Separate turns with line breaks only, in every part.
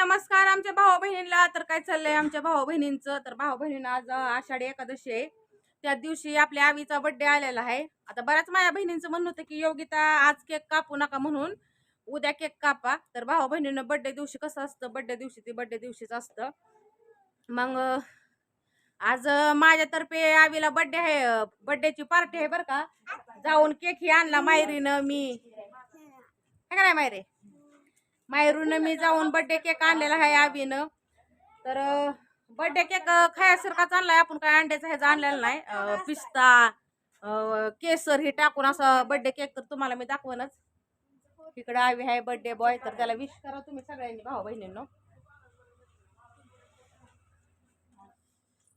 नमस्कार आमच्या भाऊ बहिणीला तर काय चाललंय आमच्या भाऊ बहिणींचं तर भाऊ बहिणींना आज आषाढी एकादशी आहे. त्या दिवशी आपल्या आवीचा बर्थडे आलेला आहे. आता बऱ्याच माझ्या बहिणींचं म्हणणं होतं की योगिता आज केक कापू नका म्हणून उद्या केक कापा. तर भाऊ बहिणीनं बर्थडे दिवशी कसं असतं? बर्थडे दिवशी ते बर्थडे दिवशीच असतं. मग आज माझ्यातर्फे आवीला बर्थडे आहे बर्थडेची पार्टी आहे बरं का. जाऊन केक ही आणला मायरीनं मी. काय नाही मायरे? मायरूनं मी जाऊन बर्थडे केक आणलेला आहे आवीनं. तर बर्थडे केक खायासारखाच आणलाय आपण काय अंड्याचा ह्याचा आणलेला नाही. पिस्ता केसर हे टाकून असं बर्थडे केक तर तुम्हाला मी दाखवणच तिकडे आवी आहे बर्थडे बॉय तर त्याला विश करा तुम्ही सगळ्यांनी भाऊ बहिणींनो.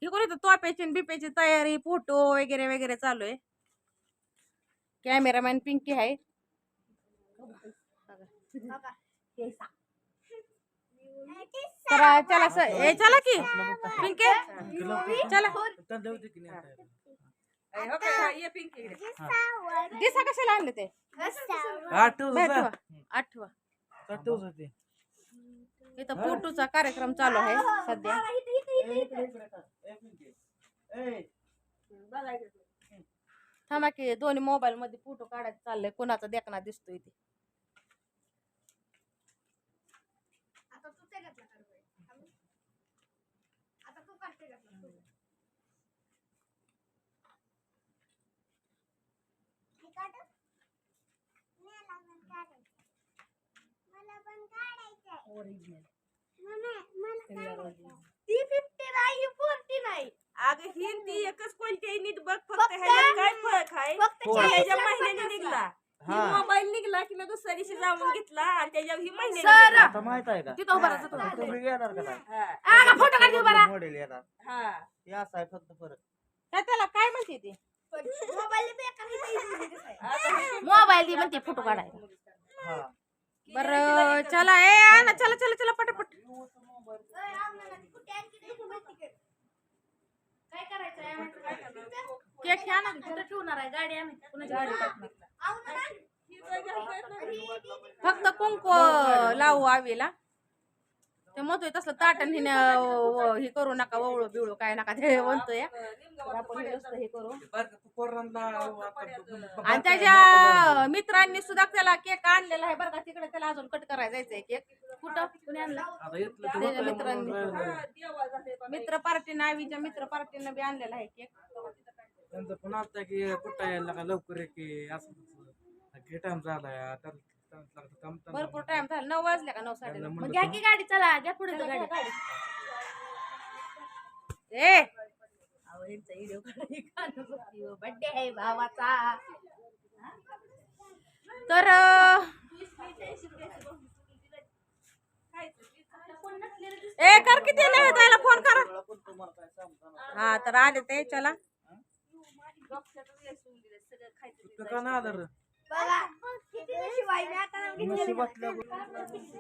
हे कोणी तर तोप्याची आणि बिप्याची तयारी फोटो वगैरे वगैरे चालू आहे. कॅमेरामॅन पिंकी आहे. तर चला स- ए चला की. पिंके? चला. ये पिंकी इकडे. दिसा कशाला आणले ते? आठवा आठवा. इथं फोटोचा कार्यक्रम चालू आहे सध्या. थांबा की दोन्ही मोबाईल मध्ये फोटो काढायचं चाललंय. कोणाचा देखना दिसतोय ते.
ती फिफ्टी नाही फोर्टी नाही
अगं ही ती एकच कोणत्याही नीट बघ फक्त
फक्त-
ह्याच्यात काय फरक आहे
फक्त. चाळीस
ह्याच्या
लाख
महिन्याने निघला. मोबाईल निघला की मी दुसऱ्या दिवशी जाऊन घेतला आणि त्याच्यावर ही
सर!
महिन्याने निघला.
आता माहीत आहे का
तिथं उभा राहा, तिथं उभा राहा.
तुम्ही येणार का नाही?
हा,
आ, फोटो काढ घेऊ बरा
मॉडेल येणार
हा.
हे असं आहे फक्त फरक
काय त्याला काय म्हणते ती
मोबाईल
हे
दी म्हणते फोटो काढायला.
हा.
बर चला ए आणा चला चला चला पटापट? केक घ्या ना
कुठं ठेवणार आहे? गाडी आम्ही कुणाची गाडी टाकणार.
फक्त कुंकू लावू आवीला. ते म्हणतोय तसलं ताटण हिने हे करू नका वळू बिवळू काय नका ते म्हणतोय. तर आपण हे नुसतं हे करू. आणि त्याच्या मित्रांनी सुद्धा त्याला केक आणलेला आहे बरं का तिकडे त्याला अजून कट करायला जायचंय केक. कुठं? कुणी आणला? त्याच्या मित्रांनी.
झाले.
मित्र पार्टीनं आवीच्या मित्र पार्टीनं बी आणलेला आहे केक.
त्यांचं पण आता की कुठं यायला का लवकर आहे की असं टाइम झालाय
भरपूर टाइम झाला. नऊ वाजले का? नऊ साडे नऊ.
मग घ्या. की गाडी चला घ्या पुढे तर गाडी.
ए!
आहे भावाचा.
तर अं, ए कर किती नाही त्याला फोन कर. हा तर आले ते चला.
तू का ना आलं?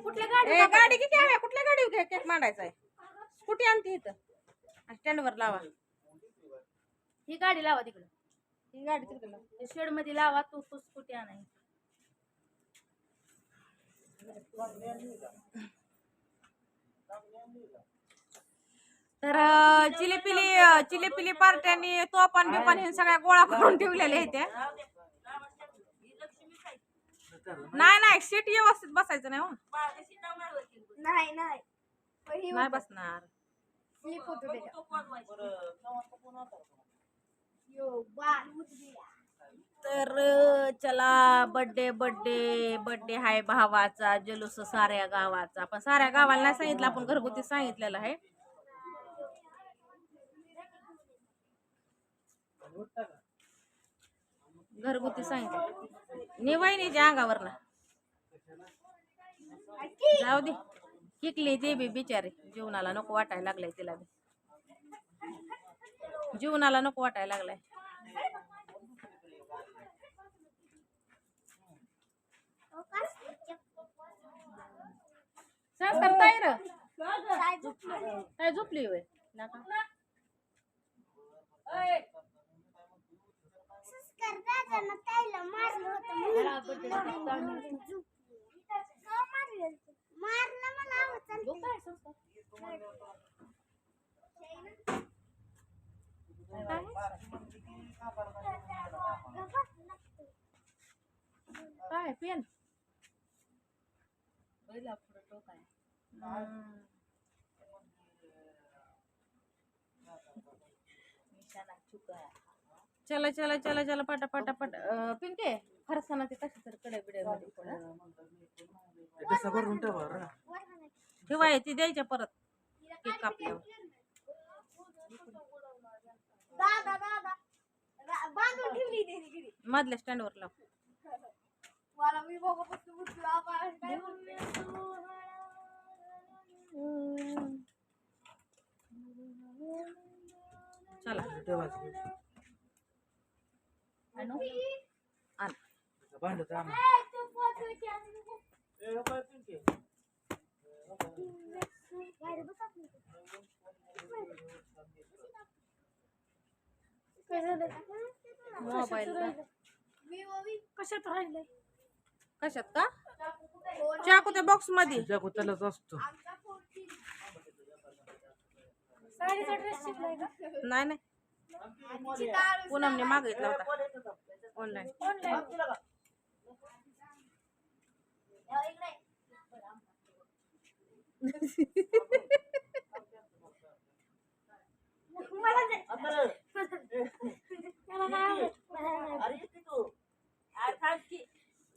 कुठल्या गाडी
किती आहे कुठल्या गाडी केक मांडायचा आहे स्कूटी आणते इथं? स्टँडवर लावा.
ही गाडी लावा तिकडे.
ही गाडी तिकडे लावा.
शेडमध्ये लावा तू तू स्कूटी आणाय.
तर चिलीपिली चिलीपिली पार्ट्यांनी तोपान बिपान हे सगळ्या गोळा करून ठेवलेल्या आहेत त्या. नाही नाही सीट व्यवस्थित बसायचं नाही हो.
नाही नाही पण ही
नाही बसणार.
स्लिप होतो त्याच्यात. यो, बाल उतरिया.
तर अं, चला बर्थडे बर्थडे बर्थडे हाय भावाचा जलूस साऱ्या गावाचा. पण साऱ्या गावाला नाही सांगितलं आपण घरगुती सांगितलेलं आहे. घरगुती सांगितलं. निवायनीच्या अंगावर ना जाऊ दे. किकली ते बी बिचारी. जीवनाला नको वाटायला लागलाय तिला बी. जीवनाला नको वाटायला लागलाय. संस्कार ताई र. काय झोपली. होय.
असताना त्याला मारलं होतं म्हणून ती मारलं मारलं मला आवडतं.
काय पेन? पहिला पुढे टोक आहे. निशाणा चुका. चला चला चला चला पटा पटा पटा अं, पिंके फरसाना ते कशी तर कडे बिडे
ठेवा
ती द्यायच्या परत. केक कापल्यावर मधल्या स्टँडवर लाव. चला.
झालं?
मोबाईल
कशात राहिले
कशात का? चाकू त्या बॉक्समध्ये.
जागो त्यालाच असतो.
नाही नाही. पूनमने मागितला होता ऑनलाईन.
अरे किती तू?
अरे थांब की.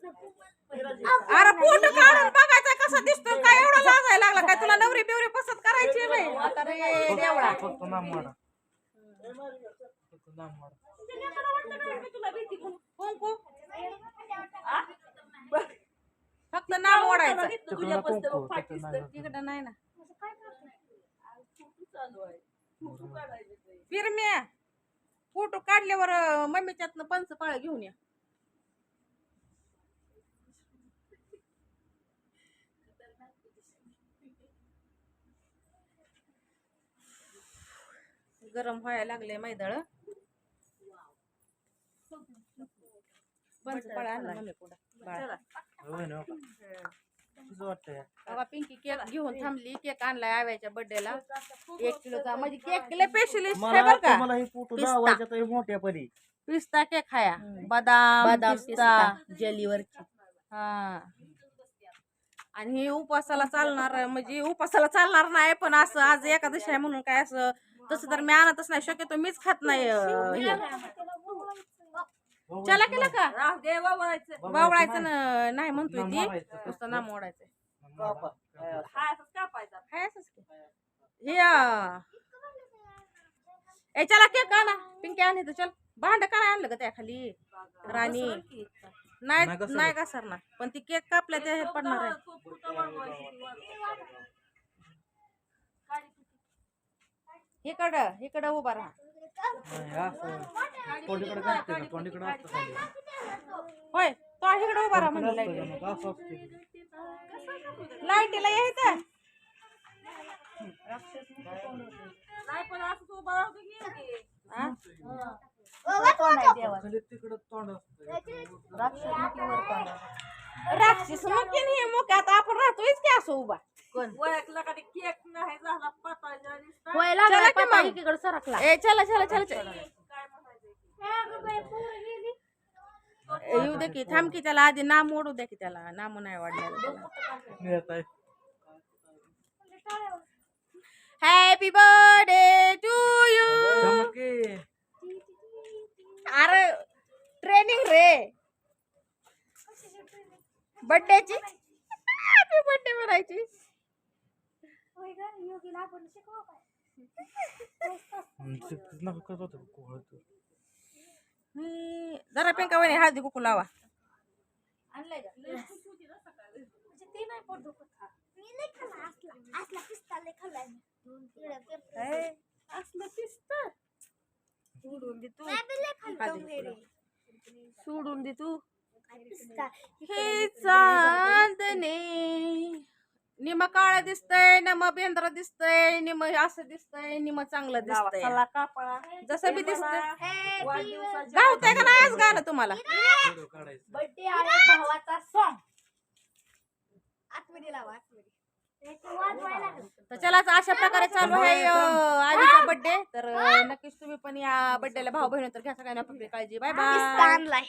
अरे फोटो काढून बघायचा कसा दिसतो काय एवढा लाजायला लागला? काय तुला नवरी बिवरी पसंत करायची बाई? आता रे देवळा.
फक्त नाम मारा फक्त
नाव ओढायचं
घेतलं तुझ्या
त्याचं
फाटीस.
तिकडं नाही ना. फिरम्या फोटो काढल्यावर मम्मीच्यातनं पंच पाळ घेऊन या गरम व्हायला लागले मैदळ पंच पाळ आण ना मम्मी पुढं बाळ.
होय ना तुझं वाटतंय
बाबा पिंकी केक घेऊन थांबली. केक आणलाय आव्याच्या बर्थडेला एक किलोचा. म्हणजे केक स्पेशलिस्ट
मला हे फोटो
पिस्ता.
लावायचे तर मोठ्या परी.
पिस्ता केक खाया बदाम पिस्ता.
जेलीवरची.
हा. आणि हे उपासाला चालणार म्हणजे उपासाला चालणार नाही पण असं आज एकादशी आहे म्हणून काय असं तसं तर मी आणतच नाही. शक्यतो मीच खात नाही. चला केलं का?
राहू दे वावरायचं.
वावळायचं न- नाही म्हणतोय ती. नुसतं नाम ओढायचं
कापा.
हा असंच कापायचा
हाय असंच की. हे अं, ए चला केक आणा. पिंकी आणि तर चल. भांड काय आणलं का त्या खाली राणी.
की.
नाही
नाही घसरत.
नाही का सर ना पण ती केक कापल्या त्या ह्यात पडणार आहे.
तो. काढी किती?
इकडं इकडं उभा राहा.
नाही, असं. तोंडीकडे घालते का तोंडीकडे असतं खाली
होय तो इकडे उभा राहा म्हणलं
असतं का
लाइट
मग असं असते
लाईटीला यायचं
नाही पण असं उभा राहतो की ते.
हा?
खाली तिकडं तोंड असतं
राक्षस मुकीन हे मुक आता आपण राहतोयच की असं उभा
ओळखला का ते केक नाही झाला पाताळच्या दिसता.
चला की मग. ए चला चला चला चला
काय म्हणायचं
ए, येऊ दे की थांब की त्याला आधी नाम ओढू द्या की त्याला नाम नाही हॅपी बर्थडे टू यू अरे ट्रेनिंग रे बर्थडेची हॅपी बर्थडे म्हणायची
योगीला
जरा पेंका वहिनी हळदी कुकू लावा.
आणलंय म्हणजे ते नाही पोट दुखत मी नाही खाल्ला असला असला पिस्ता लय खाल्लाय मी.
असलं पिस्त. सोडून दे तू. सोडून दे तू. हे चांदणे. निम काळ दिसतंय नम बेंद्र दिसतंय निम असं दिसतंय निम चांगलं दिसतंय.
कापा
जसं बी दिसतंय.
Happy
वाढदिवसाच्या
गावतंय का नाही आज गाणं तुम्हाला?
व्हिडिओ काढायचं
बर्थडे आणि भावाचा सॉन्ग आतमध्ये लावा आतमध्ये वाजवायला लागलं.
तर चला आता अशा प्रकारे चालू आहे अं, आजीचा बर्थडे तर अं, नक्कीच तुम्ही पण या बर्थडेला भाऊ बहिणी तर घ्या सगळ्यांना आपली काळजी. Bye bye